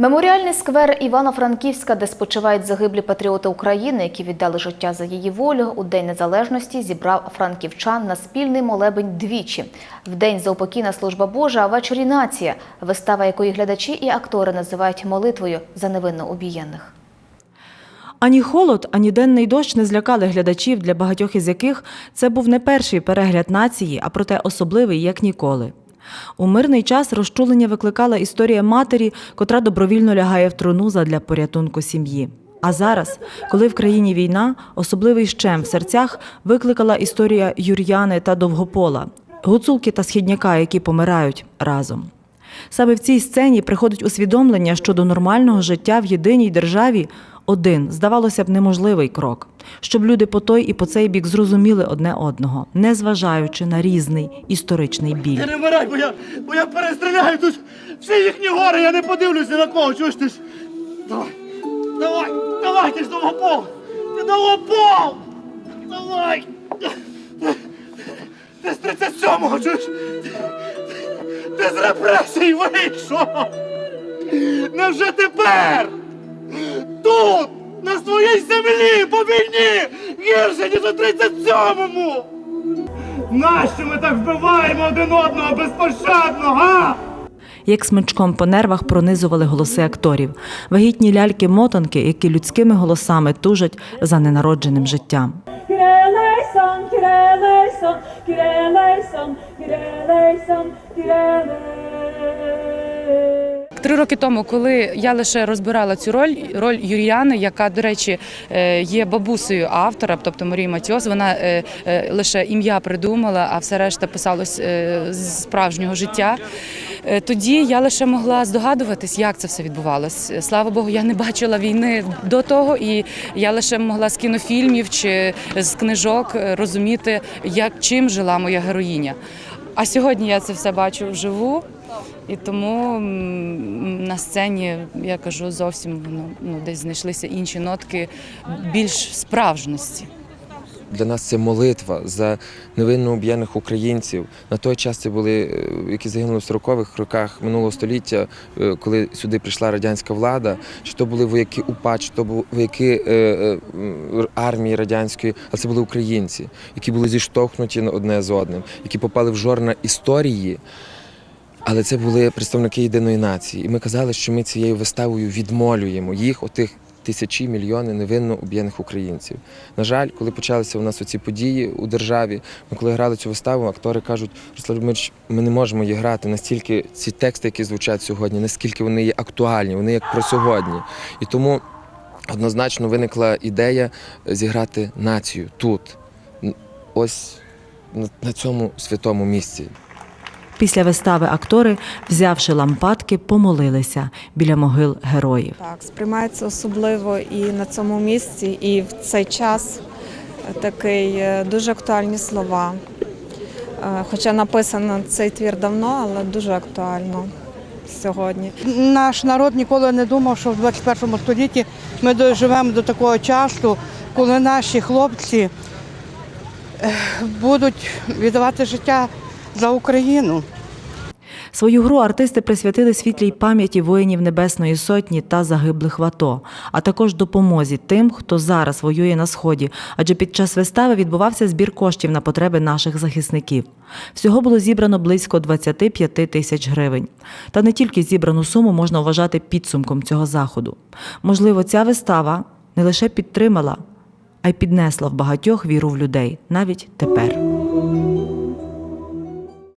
Меморіальний сквер Івано-Франківська, де спочивають загиблі патріоти України, які віддали життя за її волю, у День Незалежності зібрав франківчан на спільний молебень двічі. В день заупокійна служба Божа, а ввечері нація, вистава якої глядачі і актори називають молитвою за невинно убієнних. Ані холод, ані денний дощ не злякали глядачів, для багатьох із яких це був не перший перегляд нації, а проте особливий як ніколи. У мирний час розчулення викликала історія матері, котра добровільно лягає в труну задля порятунку сім'ї. А зараз, коли в країні війна, особливий щем в серцях викликала історія Юр'яни та Довгопола, гуцулки та східняка, які помирають разом. Саме в цій сцені приходить усвідомлення, що до нормального життя в єдиній державі один, здавалося б, неможливий крок, щоб люди по той і по цей бік зрозуміли одне одного, незважаючи на різний історичний біль. Не вмирай, бо я, бо я перестріляю тут всі їхні гори, я не подивлюся на кого, чуєш ти ж? Давай, давай, давай, ти ж довгопол! Ти довгопол! Давай! Ти з 37-го, чуєш? Ти з репресій вийшов! Невже тепер? Тут, на своїй землі, по війні, гірше, ніж у 37-му! Нащо ми так вбиваємо один одного безпощадно, га? Як смичком по нервах пронизували голоси акторів, вагітні ляльки-мотанки, які людськими голосами тужать за ненародженим життям. Kireleison, kireleison, kireleison, kireleison, kireleison. Три роки тому, коли я лише розбирала цю роль, роль Юріани, яка, до речі, е, є бабусею автора, тобто Марії Матіос, вона е, е, лише ім'я придумала, а все решта писалось з справжнього життя. Тоді я лише могла здогадуватись, як це все відбувалось. Слава Богу, я не бачила війни до того, і я лише могла з кінофільмів чи з книжок розуміти, як чим жила моя героїня. А сьогодні я це все бачу вживу. І тому на сцені я кажу зовсім ну, ну десь знайшлися інші нотки більш справжності. Для нас це молитва за невинно уб'єних українців. На той час це були, е, які загинули в 40-х роках минулого століття, е, коли сюди прийшла радянська влада. Чи то були вояки УПА, чи то були вояки е, армії радянської, а це були українці, які були зіштовхнуті одне з одним, які попали в жорна історії. Але це були представники єдиної нації. І ми казали, що ми цією виставою відмолюємо їх, отих тисячі, мільйони невинно уб'єних українців. На жаль, коли почалися у нас оці події у державі, ми коли грали цю виставу, актори кажуть, Руслан Любомирович, ми не можемо її грати настільки ці тексти, які звучать сьогодні, наскільки вони є актуальні, вони як про сьогодні. І тому однозначно виникла ідея зіграти націю тут, ось на цьому святому місці. Після вистави актори, взявши лампадки, помолилися біля могил героїв. Так, сприймається особливо і на цьому місці, і в цей час такий е, дуже актуальні слова. Е, Хоча написано цей твір давно, але дуже актуально сьогодні. Наш народ ніколи не думав, що в 21 столітті ми доживемо до такого часу, коли наші хлопці е, будуть віддавати життя за Україну. Свою гру артисти присвятили світлій пам'яті воїнів Небесної Сотні та загиблих в АТО, а також допомозі тим, хто зараз воює на сході. Адже під час вистави відбувався збір коштів на потреби наших захисників. Всього було зібрано близько 25 тисяч гривень. Та не тільки зібрану суму можна вважати підсумком цього заходу. Можливо, ця вистава не лише підтримала, а й піднесла в багатьох віру в людей навіть тепер.